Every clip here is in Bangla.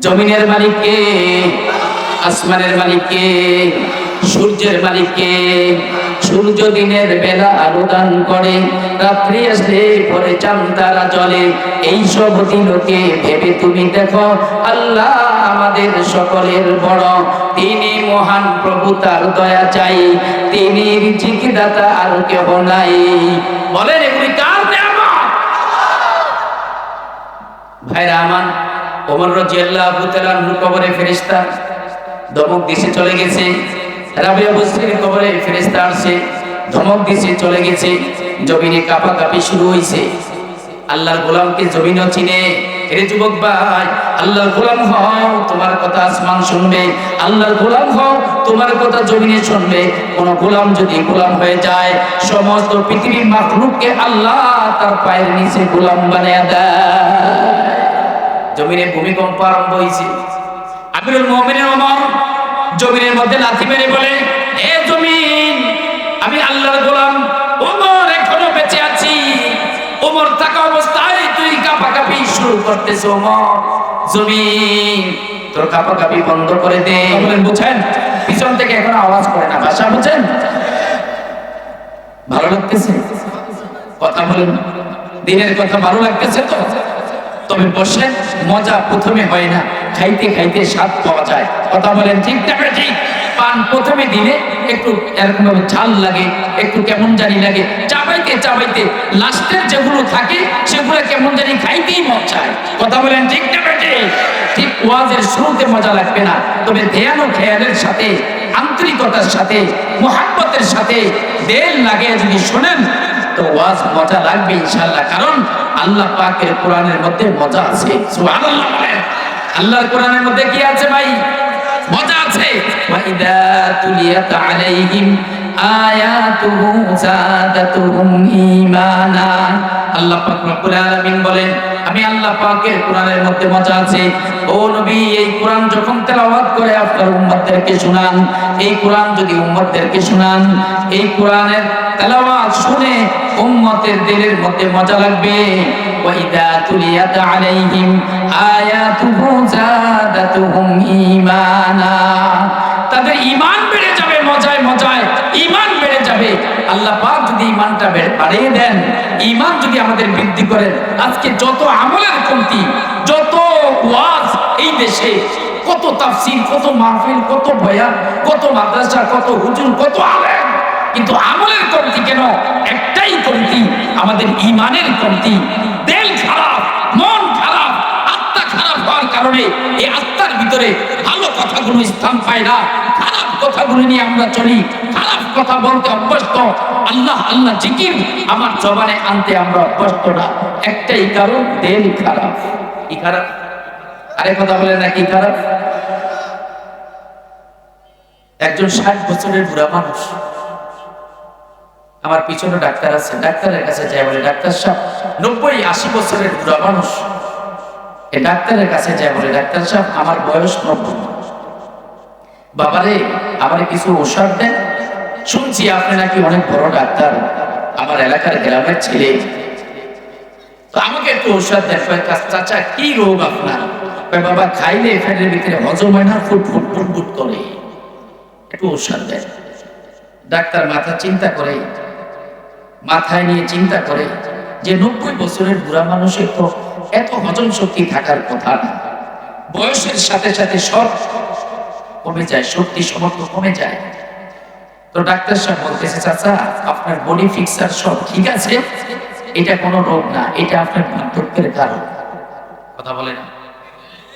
জমিনের মালিককে, আসমানের মালিককে, সূর্যের মালিককে, সূর্য দিনের বেলা আলো দান করে, রাত্রি আসলে পরে চান তারা জলে এই সব দিনকে ভেবে তুমি দেখো, আল্লাহ আমাদের সকলের বড়। তিনি মহান প্রভু, তার দয়া চাই। তিনি রিজিকদাতা, আর কেহ নাই। বলেন এগুলি কার ভাইরা আমার ওমর রাদিয়াল্লাহু তাআলা কবরে ফেরেশতা ধমক দিছে, চলে গেছে। রাবিয়া বসরির কবরে ফেরেশতা আসছে, ধমক দিছে, চলে গেছে। জমিনে কাপা কাপি শুরু হইছে। আল্লাহর গোলামকে জমিনও চিনে। এরে যুবক ভাই, আল্লাহর গোলাম হও, তোমার কথা আসমান শুনবে। আল্লাহর গোলাম হও, তোমার কথা জমিনে শুনবে। কোন গোলাম যদি গোলাম হয়ে যায়, সমস্ত পৃথিবীর মাখলুককে আল্লাহ তার পায়ের নিচে গোলাম বানিয়ে দেয়। জমিনে ভূমিকম্প আরম্ভ হয়েছে। আমিরুল মোহামেনের ওমর জমিনের মধ্যে লাথি মেরে বলে এ জমিন আমি আল্লাহর গোলাম ওমর এখনও বেঁচে আছি। ওমর থাকা অবস্থায় তুই কাঁপাকাঁপি শুরু করতেছ ওমর। জমিন তোর কাঁপাকাঁপি বন্ধ করে দে। বলেন বুঝছেন? পিছন থেকে এখন আওয়াজ করে না ভাষা বুঝছেন? ভালো লাগতেছে? কথা বলেন। দিনের কথা ভালো লাগতেছে তো? তবে বসে মজা প্রথমে হয় না। খাইতে খাইতে স্বাদ পাওয়া যায়। কথা বলেন ঠিক না ঠিক? পান প্রথমে দিলে একটু এরকম ঝাল লাগে, একটু কেমন জানি লাগে। চাবাইতে চাবাইতে লাস্টের যেগুলো থাকে, সেগুলো কেমন জানি খাইতেই মন চায়। কথা বলেন ঠিক না ঠিক ওয়াজের শুরুতে মজা লাগবে না, তবে ধ্যান ও খেয়ালের সাথে, আন্তরিকতার সাথে, মোহাব্বতের সাথে, দেল লাগে যদি শোনেন তো ওয়াজ মজা লাগবে ইনশাআল্লাহ, কারণ আল্লাহ পাকের কোরআনের মধ্যে মজা আছে। সুবহানাল্লাহ আল্লাহর কোরআনের মধ্যে কি আছে ভাই? মজা আছে। ওয়াইদা তুলিয়াত আলাইহিম আয়াতুহু জাদাতুহুম ঈমানা। আল্লাহ পাক রব্বুল আলামিন বলেন, আমি আল্লাহ পাকের কোরআনের মধ্যে মজা আছে। ও নবী, এই কোরআন যখন তেলাওয়াত করে আপনার উম্মতদেরকে শোনান, এই কোরআন যদি উম্মতদেরকে শোনান, এই কোরআনের তেলাওয়াত শুনে উম্মতের দিলের মধ্যে মজা লাগবে। ওয়াইদা তুলিয়াত আলাইহিম আয়াতুহু জাদাতুহুম ঈমানা। তাদের ঈমান বেড়ে যাবে, মজায় মজায়। ঈমান বেড়ে যাবে। আল্লাহ পাক যদি ঈমানটা বেড়ে- বাড়িয়ে দেন, ঈমান যদি আমাদের বৃদ্ধি করেন, আজকে যত আমলের কমতি, যত ওয়াজ এই দেশে, কত তাফসীর, কত মাহফিল, কত বয়ান, কত মাদ্রাসা, কত হুজুর, কত আলেম, কিন্তু আমলের কমতি কেন? একটাই কমতি, আমাদের ইমানের কমতি। দেল খারাপ, মন খারাপ, আত্মা খারাপ হওয়ার কারণে এই আত্মার ভিতরে ভালো কথাগুলো স্থান পায় না। খারাপ কথাগুলো নিয়ে আমরা চলি। খারাপ কথা বলতে অভ্যস্ত। আল্লাহ আল্লাহ জিকির। আমার জবানে আনতে আমরা অভ্যস্ত না। একটাই কারণ, দেল খারাপ। কি খারাপ? আরে কথা বলে না, কি খারাপ? একজন ষাট বছরের বুড়া মানুষ। আমার পিছনে ডাক্তার আছে, ডাক্তারের কাছে যায় বলে, ডাক্তার সাহেব, নব্বই, আশি বছরের বুড়া মানুষ। এই ডাক্তারের কাছে যায় বলে, ডাক্তার সাহেব, আমার বয়স নব্বই। বাবারে, আমার কিছু ওষুধ দেন। শুনছি আপনি নাকি অনেক বড় ডাক্তার। আমার এলাকার গ্রামের ছেলে। আমাকে একটু ওষুধ দেন। চাচা, কি রোগ আপনার? বাবা, খাইলে ফ্যানের ভিতরে হজম হয় না, ফুট ফুট ফুট ফুট করে। একটু ওষুধ দেন। ডাক্তার মাথা চিন্তা করে, মাথায় নিয়ে চিন্তা করে যে নব্বই বছরের বুড়া মানুষের তো এত হজম শক্তি থাকার কথা না। বয়সের সাথে সাথে সব কমে যায়, শক্তি সমর্থ কমে যায়। তো ডাক্তার সাহেব বলতেছে, চাচা, আপনার বডি ফিক্সার সব ঠিক আছে, এটা কোনো রোগ না, এটা আপনার বার্ধক্যের কারণ কথা বলেন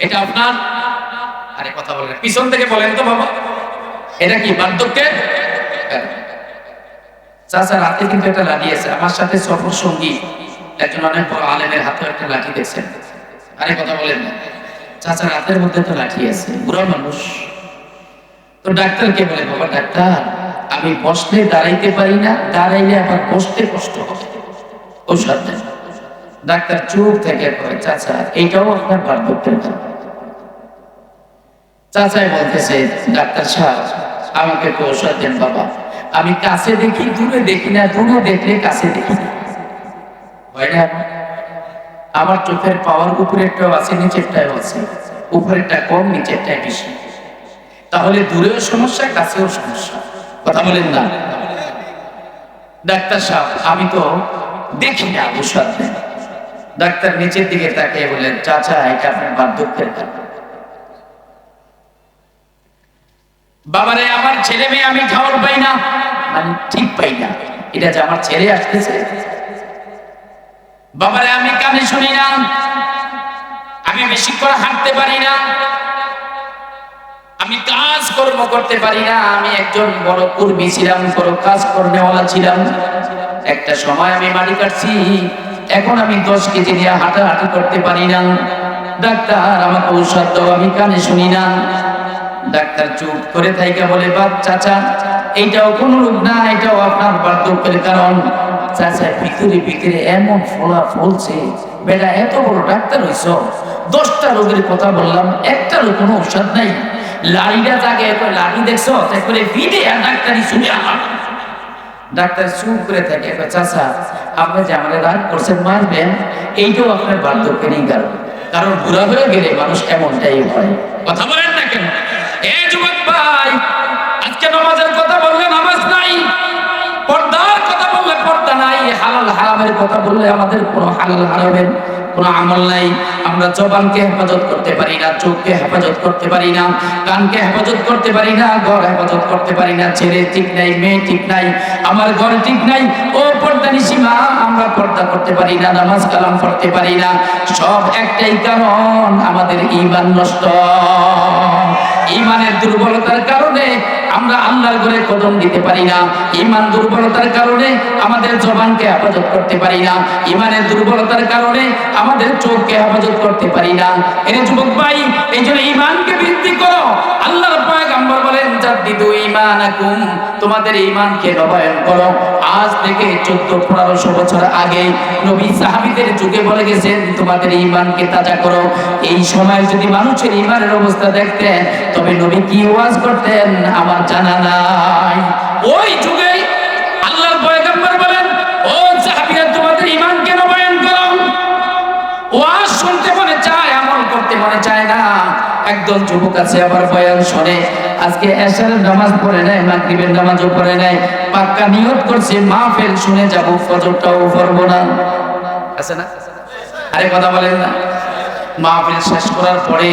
এটা আপনার? আরে কথা বলেন পিছন থেকে বলেন তো বাবা। এটা কি বার্ধক্যের? চাচা, রাতে কিন্তু একটা লাঠি আছে আমার সাথে সফর সঙ্গী একজন অনেক বড় আলেমের হাতে একটা লাঠি দেখছেন। আরে কথা বলেন না। চাচা, রাতের মধ্যে তো লাঠি আছে, বুড়া মানুষ। তো ডাক্তারকে বলে? বাবা, ডাক্তার, আমি বসলে দাঁড়াইতে পারি না, দাঁড়াইলে আবার বসতে কষ্ট হবে। ঔষধ দেন। ডাক্তার চুপ থেকে কয় চাচা, এইটাও আপনার বার্ধক্যের কারণ চাচাই বলতেছে, ডাক্তার সাহেব, আমাকে একটু ঔষধ দেন বাবা। আমি কাছে দেখি, দূরে দেখি না, দূরে দেখলে কাছে দেখি না। আমার চোখের পাওয়ার উপরে একটাও আছে, নিচেরটাও আছে। উপরেরটা কম, নিচেরটাই বেশি। তাহলে দূরেও সমস্যা, কাছেও সমস্যা। কথা বলেন না? ডাক্তার সাহেব, আমি তো দেখি না ওষুধ ডাক্তার নিচের দিকে তাকিয়ে বলেন চাচা, এটা আপনার বার্ধক্যের বাবারে, আমার ছেলে মেয়ে, আমি খাওয়ার পাই না। আমি ঠিক পাই না। এটা যে আমার ছেলে আসতেছে? বাবারে, আমি কানে শুনি না। আমি বেশি করে হাঁটতে পারি না। আমি কাজ কর্ম করতে পারি না, আমি একজন বড় কর্মী ছিলাম, বড় কাজ কর্মেওয়ালা ছিলাম। একটা সময় আমি মাটি কাটছি, এখন আমি দশ কেজি নিয়ে হাঁটাহাঁটি করতে পারি না। ডাক্তার আমাকে ঔষধ দাও, আমি কানে শুনি না। ডাক্তার চুপ করে থাইকা বলে, বাপ, চাচা, এইটাও কোনো রোগ না, এটাও আপনার বার্ধক্যের কারণ। চাচা ভিতরে ভিতরে এমন ফোলা ফলছে, বেটা, এত বড় ডাক্তার হইছ, দশটা রোগের কথা বললাম, একটারও কোনো ঔষধ নাই। লাড়িটা জাগে লাড়ি দেখছ? করে ভিড়ে আর ডাক্তারি শুনে আমার ডাক্তার চুপ করে থাকে কয়, চাচা আপনি যে আমাদের রাগ করছেন মারবেন এইটাও আপনার বার্ধক্যেরই কারণ কারণ বুড়া হয়ে গেলে মানুষ এমনটাই হয়। কথা বলেন না কেন? এ যুবক ভাই আজকে নামাজের কথা বললে নামাজ নাই পর্দার কথা বললে পর্দা নাই হালাল হারামের কথা বললে আমাদের কোনো হালাল হারামের কোনো আমল নাই। আমরা জবানকে হেফাজত করতে পারি না, চোখকে হেফাজত করতে পারি না, কানকে হেফাজত করতে পারি না ঘর হেফাজত করতে পারি না। ছেলে ঠিক নাই, মেয়ে ঠিক নাই, আমার ঘর ঠিক নাই, ও পর্দা নিশিমা, আমরা পর্দা করতে পারি না, নামাজ কালাম পড়তে পারি না। সব একটাই কারণ, আমাদের ইমান নষ্ট। ইমানের দুর্বলতার কারণে আমরা আল্লাহর ঘরে কদম দিতে পারি না। ইমান দুর্বলতার কারণে আমাদের জবানকে হেফাজত করতে পারি না। ইমানের দুর্বলতার কারণে আমাদের চোখকে হেফাজত করতে পারি না। এর যুবক ভাই, এই জন্য ইমানকে বৃদ্ধি করো। বলেন তোমাদের করো। আজ থেকে 14 1500 বছর আগে নবী যুগে বলে গেছেন, তোমাদের তাজা করো। এই সময় যদি মানুষের অবস্থা দেখতেন, তবে নবী কি ওয়াজ করতেন, আমার জানা নাই। ওই যুগে বলেন, ও তোমাদের করো। ওয়াজ শুনতে মনে চায়, আমল করতে মনে চায় না। একদল যুবক আছে, আবার বয়ান শোনে। আজকে এশারের নামাজ পড়ে নেয় মাগরিবের নামাজও পড়ে নেয় পাক্কা নিয়ত করছে, মাহফিল শুনে যাব, ফজরটাও পড়ব না। আছে না? আরে কথা বলেন না। মাহফিল শেষ করার পরে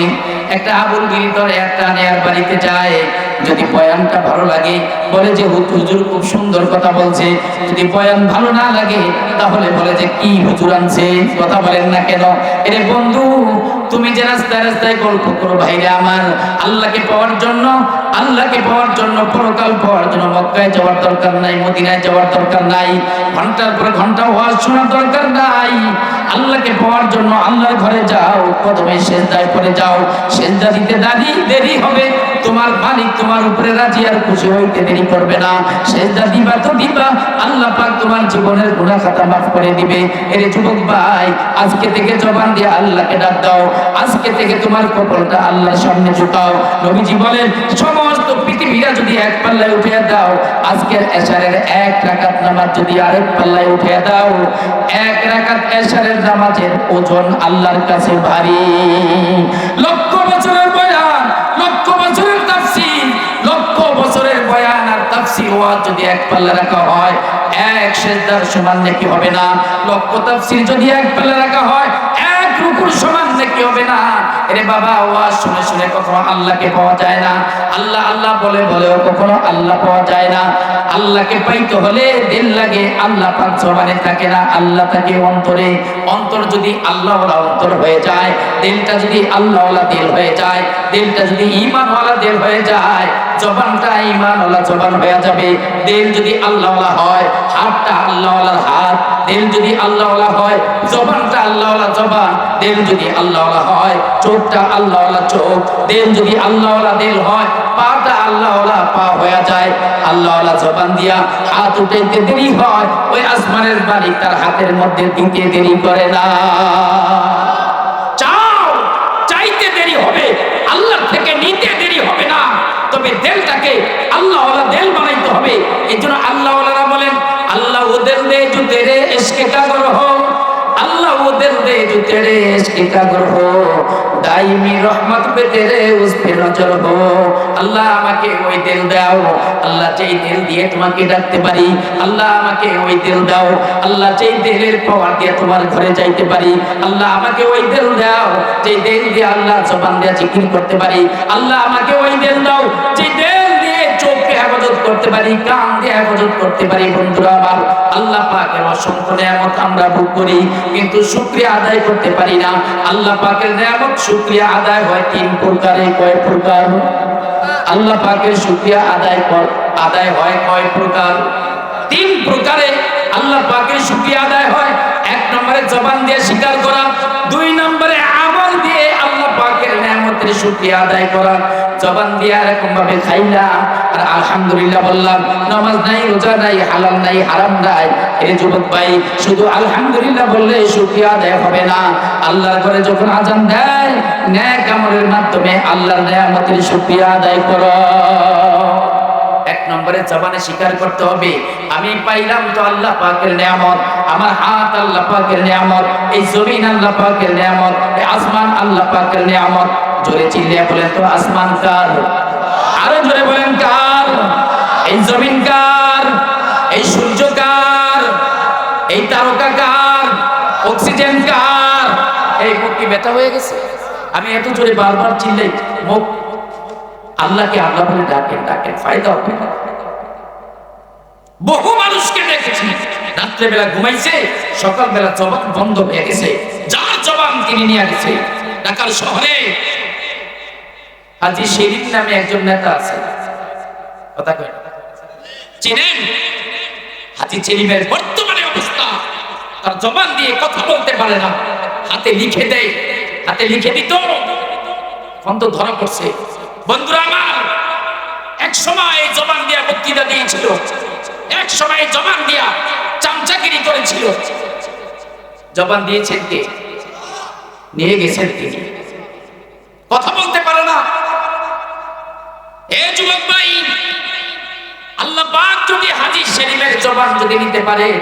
একটা আবুল গিরি ধরে একটা নেয়ার বাড়িতে যায়। যদি বয়ানটা ভালো লাগে, বলে যে, হুজুর খুব সুন্দর কথা বলছে। যদি বয়ান ভালো না লাগে, তাহলে বলে যে, কি হুজুর আনছে? কথা বলেন না কেন? এরে বন্ধু, তুমি যে রাস্তায় রাস্তায় গল্প করো ভাইরে আমার, আল্লাহকে পাওয়ার জন্য, আল্লাহকে পাওয়ার জন্য পরকাল পাওয়ার জন্য মক্কায় যাওয়ার দরকার নাই, মদিনায় যাওয়ার দরকার নাই, ঘণ্টার পর ঘণ্টা ওয়াজ শোনার দরকার নাই। আল্লাহকে পাওয়ার জন্য আল্লাহর ঘরে যাও, প্রথমে সেজদায় পড়ে যাও। সেজদা দিতে দাঁড়ি দেরি হবে, তোমার মালিক তোমার উপরে রাজি আর খুশি হইতে দেরি করবে না। সেজদা দিবা তো দিবা, আল্লাহ পাক তোমার জীবনের গুনাহ খাতা মাফ করে দিবে। এর যুবক ভাই, আজকে থেকে জবান দিয়ে আল্লাহকে ডাক দাও। আজকে থেকে তোমার কপালটা আল্লাহর সামনে ঝুঁকাও নবীজি বলেন, সমস্ত পৃথিবীরা যদি এক পাল্লায় উঠিয়ে দাও, আজকের এশারের এক রাকাত নামাজ যদি আরেক পাল্লায় উঠিয়ে দাও, এক রাকাত এশারের নামাজের ওজন আল্লাহর কাছে ভারী। লক্ষ বছরের বয়ান আর হবে না? এরে বাবা শুনে শুনে কখনো আল্লাহকে পাওয়া যায় না। আল্লাহ আল্লাহ বলে কখনো আল্লাহ পাওয়া যায় না। আল্লাহকে পাইতে হলে দিল লাগে, আল্লাহ পাক জবানে থাকে না, আল্লাহ থাকে অন্তরে। অন্তর যদি আল্লাহওয়ালা অন্তর হয়ে যায়, দিলটা যদি আল্লাহওয়ালা দিল হয়ে যায়, দিলটা যদি ঈমানওয়ালা দিল হয়ে যায়, জবানটা ঈমানওয়ালা জবান হয়ে যাবে। দিল যদি আল্লাহওয়ালা হয়, হাতটা আল্লাহওয়ালার হাত। দিল যদি আল্লাহওয়ালা হয়, জবানটা আল্লাহওয়ালা জবান। দিল যদি আল্লাহওয়ালা হয়, চোখটা আল্লাহওয়ালা চোখ। দিল যদি আল্লাহওয়ালা দিল হয়, পাটা আল্লাহওয়ালা পা হয়ে যায়। আল্লাহওয়ালা জবান দিয়া হাত উঠাইতে দেরি হয়, ওই আসমানের মালিক তার হাতের মধ্যে দিতে দেরি করে। করে না। চাও, চাইতে দেরি হবে আল্লাহ থেকে নিতে দেরি হবে না। তবে দেলটাকে আল্লাহওয়ালা দেল বানাইতে হবে। এই জন্য আল্লাহ বলেন আল্লাহ ও দেল দে জু এসকে আল্লাহ ও দেল দে এসকে গ্রহ। দাইমি রহমত পেতে রে উস পে নজর হো। আল্লাহ আমাকে ওই দিল দাও। আল্লাহ যেই দিল দিয়ে তোমাকে ডাকতে পারি, আল্লাহ আমাকে ওই দিল দাও। আল্লাহ যেই দিলের পাওয়ার দিয়ে তোমার ঘরে যাইতে পারি, আল্লাহ আমাকে ওই দিল দাও। যেই দিল দিয়ে আল্লাহ জবান দিয়ে জিকির করতে পারি, আল্লাহ আমাকে ওই দিল দাও। যেই করতে পারি কান দিয়ে হেফাজত করতে পারি, বন্ধুরা আমার আল্লাহ পাকের অসংখ্য নিয়ামত আমরা ভোগ করি, কিন্তু শুকরিয়া আদায় করতে পারি না। আল্লাহ পাকের নিয়ামত শুকরিয়া আদায় হয় তিন প্রকারে, কয় প্রকার? আল্লাহ পাকের শুকরিয়া আদায় কর, আদায় হয় কয় প্রকার? তিন প্রকারে আল্লাহ পাকের শুকরিয়া আদায় হয়, এক নম্বরে জবান দিয়ে স্বীকার করা, দুই নম্বরে নিয়ামতের শুকরিয়া আদায় করা জবান দিয়ে এরকম ভাবে খাইলাম। আর আলহামদুলিল্লাহ বললাম, নামাজ নাই, রোজা নাই, হালাল নাই, হারাম নাই। এই যুবক ভাই, শুধু আলহামদুলিল্লাহ বললে শুকরিয়া আদায় হবে না। আল্লাহর ঘরে যখন আজান দেয়, ন্যাক আমলের মাধ্যমে আল্লাহর নিয়ামতের শুকরিয়া আদায় করো। আমার হাত আল্লাহ পাকের নিয়ামত, এই জমিন আল্লাহ পাকের নিয়ামত, এই আসমান আল্লাহ পাকের নিয়ামত। জোরে চিল্লিয়ে বলেন তো, আসমান কার? আরও জোরে বলেন কার? এই জমিন কার? এই সূর্য কার? এই তারকা কার? অক্সিজেন কার? এই মুখ কি ব্যথা হয়ে গেছে? আমি এত জোরে বারবার চিল্লাই, মুখ আল্লাহকে আল্লাহ বলে ডাকেন ডাকেন, ফায়দা হবে। বহু মানুষকে দেখেছি, রাত্রেবেলা ঘুমাইছে, সকালবেলা জবান বন্ধ হয়ে গেছে, যার জবান তিনি নিয়ে গেছে, ঢাকার শহরে হাজি শেরিফ নামে একজন নেতা আছে। কথা না। চিনেন? হাজি শেরিফের বর্তমানে অবস্থা। তার জবান দিয়ে কথা বলতে পারে না। হাতে লিখে দেয়। হাতে লিখে দিত। এখন তো ধরা পড়ছে। বন্ধুরা আমার, এক সময় জবান দিয়া বক্তৃতা দিয়েছিল। এক সময় জবান দিয়া চামচাগিরি করেছিল। জবান দিয়েছেন কে? নিয়ে গেছেন তিনি। কথা বলতে পারে না। এ যুবক ভাই, আল্লাহ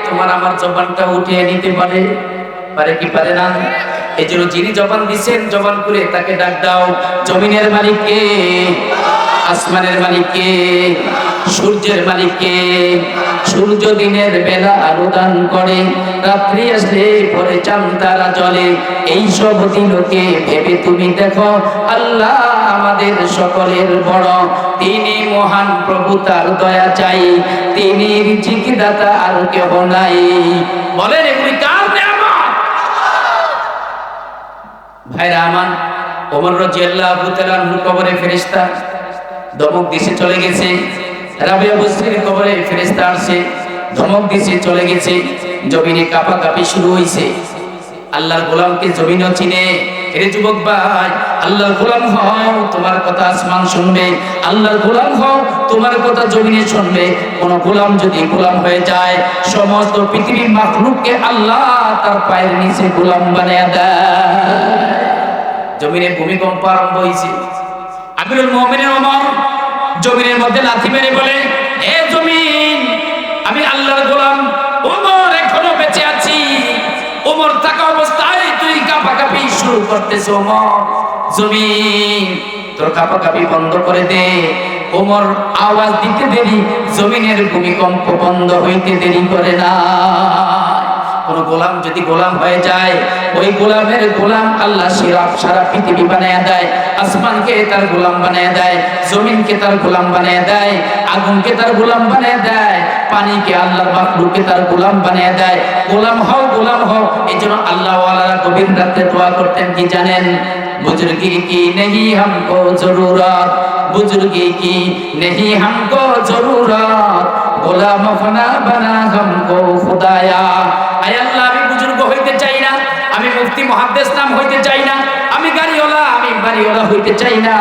তোমার আমার নিতে পারে। পারে কি পারে না? এই জন্য যিনি জবান দিচ্ছেন তাকে ডাক দাও। জমিনের আসমানের সূর্যের মালিককে সূর্য দিনের বেলা আরোদান করে, রাত্রি আসলে পরে চান তারা জলে এই সব দিনকে ভেবে তুমি দেখো, আল্লাহ আমাদের সকলের বড়। তিনি মহান প্রভু, তার দয়া চাই। তিনি রিজিকদাতা আর কেহ নাই। বলেন এগুলি ভাইরা আমার ওমর রাদিয়াল্লাহু তাআলা কবরে ফেরেশতা ধমক দিছে চলে গেছে। রাবিয়া বসরির কবরে ফেরেশতা আসছে ধমক দিছে, চলে গেছে। জমিনে কাপা কাপি শুরু হইছে। আল্লাহর গোলামকে জমিনও চিনে এরে যুবক গোলাম হও, তোমার কথা শুনবে। আল্লাহর গোলাম হও, তোমার কথা জমিনে শুনবে। কোন গোলাম যদি গোলাম হয়ে যায়, সমস্ত পৃথিবীর মাখলুককে আল্লাহ তার পায়ের নিচে গোলাম বানিয়ে দেয়। জমিনে ভূমিকম্প আরম্ভ হয়েছে আমিরুল মোহামেনের ওমর জমিনের মধ্যে লাথি মেরে বলে, এ জমিন, আমি আল্লাহর গোলাম ওমর এখনও বেঁচে আছি। ওমর থাকা অবস্থায় তুই কাঁপাকাপি শুরু করতেছ ওমর জমিন, তোর কাঁপাকাপি বন্ধ করে দে। ওমর আওয়াজ দিতে দেরি, জমিনের ভূমিকম্প বন্ধ হইতে দেরি করে না। কোন গোলাম যদি গোলাম হয়ে যায়, ওই গোলামের গোলাম আল্লাহ সিরাপ সারা পৃথিবী বানিয়ে দেয়। আসমানকে তার গোলাম বানিয়ে দেয়, জমিনকে তার গোলাম বানিয়ে দেয়, আগুনকে তার গোলাম বানিয়ে দেয়, পানিকে আল্লাহ মাকলুকে তার গোলাম বানিয়ে দেয়। গোলাম হও গোলাম হও এই জন্য আল্লাহ গভীর রাতে দোয়া করতেন, কি জানেন? বুজুর্গি কি নেহি হামকো জরুরত? বুজুর্গি কি নেহি হামকো জরুরত? গোলাম ফনা বানা হামকো খুদায়া। আয় আল্লাহ, আমি বুজুর্গ হইতে চাই না, আমি মুফতি মহাদেশ নাম হইতে চাই না। বাড়িওয়ালা হইতে চাই না।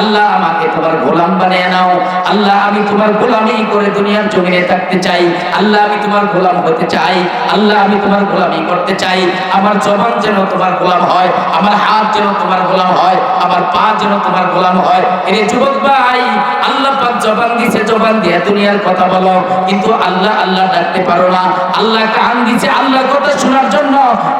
আল্লাহ আমাকে তোমার গোলাম বানিয়ে নাও। আল্লাহ, আমি তোমার গোলামি করে দুনিয়ার জমিনে থাকতে চাই। আল্লাহ, আমি তোমার গোলাম হতে চাই। আল্লাহ, আমি তোমার গোলামি করতে চাই। আমার জবান যেন তোমার গোলাম হয়, আমার হাত যেন তোমার গোলাম হয়, আমার পা যেন তোমার গোলাম হয়। এরে যুবক ভাই, আল্লাহ পাক জবান দিছে, জবান দিয়ে দুনিয়ার কথা বলো। কিন্তু আল্লাহ আল্লাহ ডাকতে পারো না। আল্লাহ কান দিছে, আল্লাহ কথা শোনার জন্য।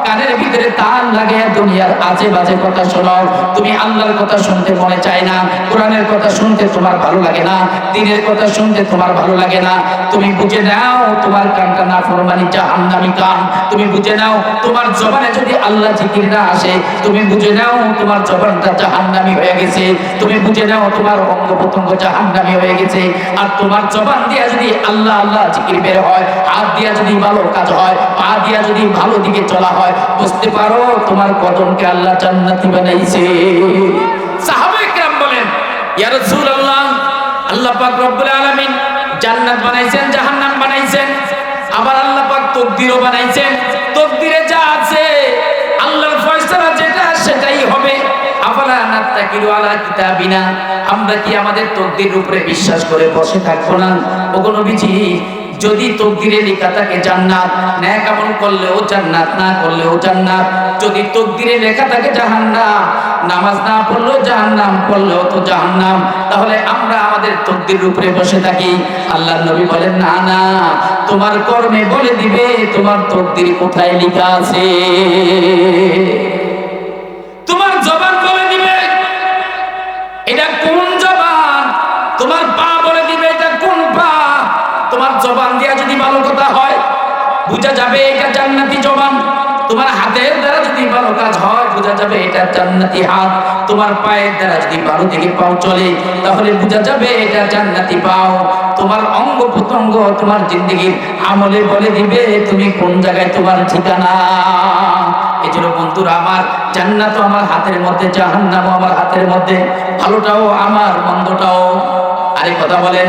কানের ভিতরে তার লাগে দুনিয়ার আজে বাজে কথা শোনাও। তুমি আল্লাহর কথা শুনতে মনে চায় না। কোরআনের কথা শুনতে তোমার ভালো লাগে না, দিনের কথা শুনতে তোমার ভালো লাগে না। তুমি বুঝে নাও তোমার কানটা না ফরমানি জাহান্নামী কান। তুমি বুঝে নাও তোমার জবানে যদি আল্লাহ জিকির না আসে, তুমি বুঝে নাও তোমার জবানটা জাহান্নামী হয়ে গেছে। তুমি বুঝে নাও তোমার অঙ্গ প্রত্যঙ্গ জাহান্নামী হয়ে গেছে। আর তোমার জবান দিয়া যদি আল্লাহ আল্লাহ জিকির বের হয়, হাত দিয়া যদি ভালো কাজ হয়, পা দিয়া যদি ভালো দিকে চলা হয়, বুঝতে পারো তোমার কদমকে আল্লাহ জান্নাতি বানাইছে। বলেন আল্লাহ আলামিন বানাইছেন, জাহান্নাম বানাইছেন, আবার বানাইছেন। যা আছে, আল্লাহর যেটা, সেটাই হবে। আমরা কি আমাদের তকদির উপরে বিশ্বাস করে বসে থাকব না? ও কোনো নবীজি যদি তকদিরে লেখা থাকে জান্নাত, ন্যাক আমল করলেও জান্নাত, না করলেও জান্নাত। যদি তকদিরে লেখা থাকে জাহান্নাম, নামাজ না পড়লেও জাহান্নাম পড়লেও তো জাহান্নাম। তাহলে আমরা আমাদের তকদির উপরে বসে থাকি। আল্লাহ নবী বলেন, না না, তোমার কর্মে বলে দিবে, তোমার তকদির কোথায় লেখা আছে? বোঝা যাবে এটা জান্নাতি জবান। তোমার হাতের দ্বারা যদি ভালো কাজ হয়, বোঝা যাবে এটা জান্নাতি হাত। তোমার পায়ের দ্বারা যদি ভালো দিকে পাও চলে, তাহলে বোঝা যাবে এটা জান্নাতি পাও। তোমার অঙ্গ প্রত্যঙ্গ তোমার জিন্দগির আমলে বলে দিবে, তুমি কোন জায়গায় তোমার ঠিকানা? এই জন্য বন্ধুরা, আমার জান্নাত আমার হাতের মধ্যে জাহান্নাম আমার হাতের মধ্যে, ভালোটাও আমার, মন্দটাও। আরে কথা বলেন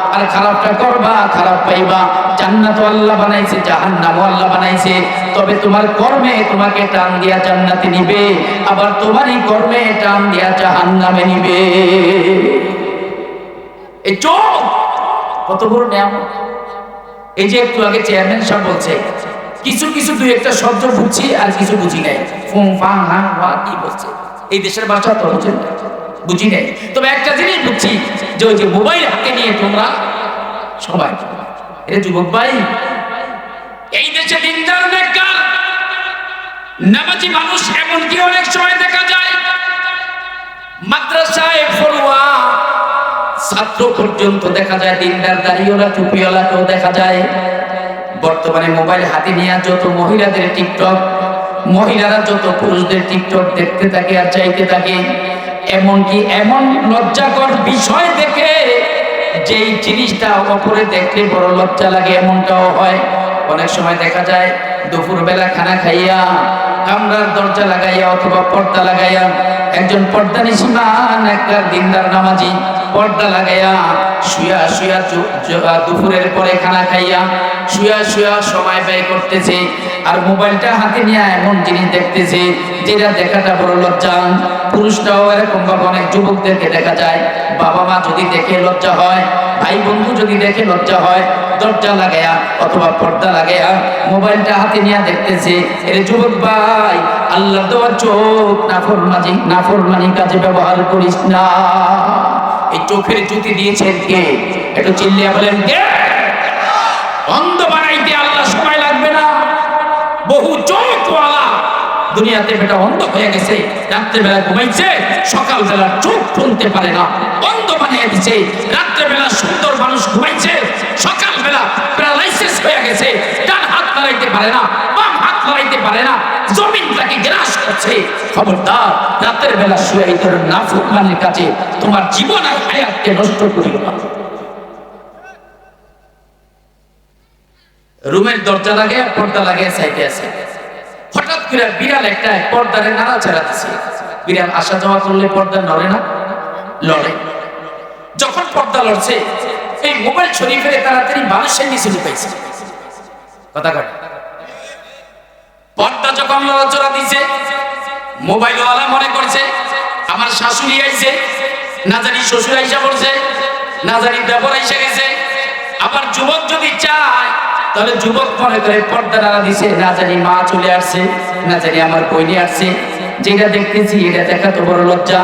আর খারাপটা করবা, খারাপ পাইবা। জান্নাত আল্লাহ বানাইছে, জাহান্নাম আল্লাহ বানাইছে। তবে তোমার কর্মে তোমাকে টান দিয়া জান্নাতে নিবে, আবার তোমারই কর্মে টান দিয়া জাহান্নামে নিবে। এই চোখ, কত বড় নিয়ামত। এই যে একটু আগে চেয়ারম্যান সাহেব বলছে, কিছু কিছু দুই একটা শব্দ বুঝছি আর কিছু বুঝি নাই। ফুং, ফাং, হাং ওয়া কি বলছে? এই দেশের ভাষা তো বুঝি নাই। তবে একটা জিনিস বুঝছি যে ওই যে মোবাইল হাতে নিয়ে তোমরা সবাই, এ যুবক ভাই, এই দেশে দিনদার নেককার নামাজি মানুষ এমনকি অনেক সময় দেখা যায়, মাদ্রাসায় পড়ুয়া ছাত্র পর্যন্ত দেখা যায়, দিনদার দাড়িওয়ালা, টুপিওয়ালাকেও দেখা যায়। বর্তমানে মোবাইল হাতে নিয়ে যত মহিলাদের টিকটক, মহিলারা যত পুরুষদের টিকটক দেখতে থাকে আর চাইতে থাকে এমনকি এমন লজ্জাকর বিষয় দেখে যেই জিনিসটা অপরে দেখলে বড় লজ্জা লাগে, এমনটাও হয়। অনেক সময় দেখা যায় দুপুর বেলা খানা খাইয়া কামরার দরজা লাগাইয়া অথবা পর্দা লাগাইয়া একজন পর্দা নিশিমান একটা দিনদার নামাজি পর্দা লাগাইয়া শুয়া শুয়া দুপুরের পরে খানা খাইয়া শুয়া শুয়া সময় ব্যয় করতেছে আর মোবাইলটা হাতে নিয়ে এমন জিনিস দেখতেছে যেটা দেখাটা বড় লজ্জা পুরুষটাও এরকম ভাবে অনেক যুবকদেরকে দেখা যায়। বাবা মা যদি দেখে লজ্জা হয় ভাই বন্ধু যদি দেখে লজ্জা হয়, দরজা লাগায়া অথবা পর্দা লাগায়া মোবাইলটা হাতে নিয়ে দেখতেছে, এর যুবক ভাই, আল্লাহ দেওয়ার চোখ, নাফরমানি নাফরমানি কাজে ব্যবহার করিস না। এই চোখের জুতি দিয়েছেন কে? একটু চিল্লিয়া বলেন কে? অন্ধ বানাইতে আল্লাহ সময় লাগবে না। বহু চোখওয়ালা দুনিয়াতে বেটা অন্ধ হয়ে গেছে, রাত্রেবেলা ঘুমাইছে, সকালবেলা চোখ খুলতে পারে না, অন্ধ বানিয়ে দিছে। রাত্রেবেলা সুন্দর মানুষ ঘুমাইছে, সকালবেলা প্যারালাইসিস হয়ে গেছে, ডান হাত নাড়াইতে পারে না, বাম হাত নাড়াইতে পারে না জমিন তাকে গ্রাস করছে। খবরদার, রাতের বেলা শুয়ে এই তোর নাফরমানের কাছে তোমার জীবন আর হায়াতকে নষ্ট করিও না। রুমের দরজা লাগে পর্দা লাগে, সাইডে আছে। হঠাৎ করে বিড়াল একটা পর্দারে নাড়া দিছে। বিড়াল আসা যাওয়া করলে পর্দা নড়ে না, লড়ে। যখন পর্দা লড়ছে, এই মোবাইল শরীফের তাড়াতাড়ি মানুষের নিচে লুকাইছে কথা কয়। পর্দা যখন নড়াচড়া দিছে, মোবাইলওয়ালা মনে করছে, আমার শাশুড়ি আইছে, না জানি শ্বশুর আইসা পড়ছে, না জানি দেবর আইসা গেছে আবার যুবক যদি চায় তাহলে যুবক মনে করে পর্দা নাড়া দিছে না জানি মা চলে আসছে না জানি আমার বইনে আসছে। যেটা দেখতেছি এটা দেখা তো বড় লজ্জা।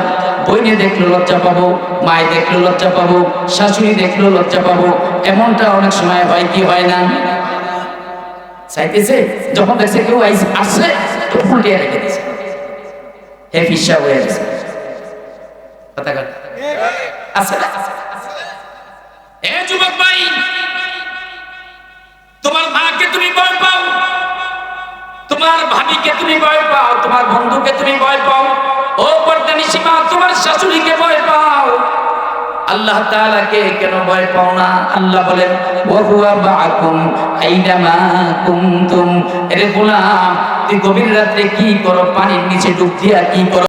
বইনে দেখল লজ্জা পাবো মায় দেখল লজ্জা পাবো শাশুড়ি দেখল লজ্জা পাবো। এমনটা অনেক সময় হয় কি হয় না? চাইতেছে যখন দেখছে কেউ আসছে তো উল্টে রেখে দিছে। হে ফিসা হয়ে গেছে। কথা কথা আছে না? এ যুবক ভাই তোমার মাকে তুমি ভয় পাও। তোমার ভাবিকে তুমি ভয় পাও, তোমার বন্ধুকে তুমি ভয় পাও। ও পর্দানি সীমা, তোমার শাশুড়িকে ভয় পাও। আল্লাহ তাআলাকে কেন ভয় পাও না? আল্লাহ বলেন ওয়া হুয়া মাআকুম আইনামা কুনতুম। এরে গোলাম, তুই গভীর রাত্রে কি করো? পানির নিচে ডুব দিয়া কি করো?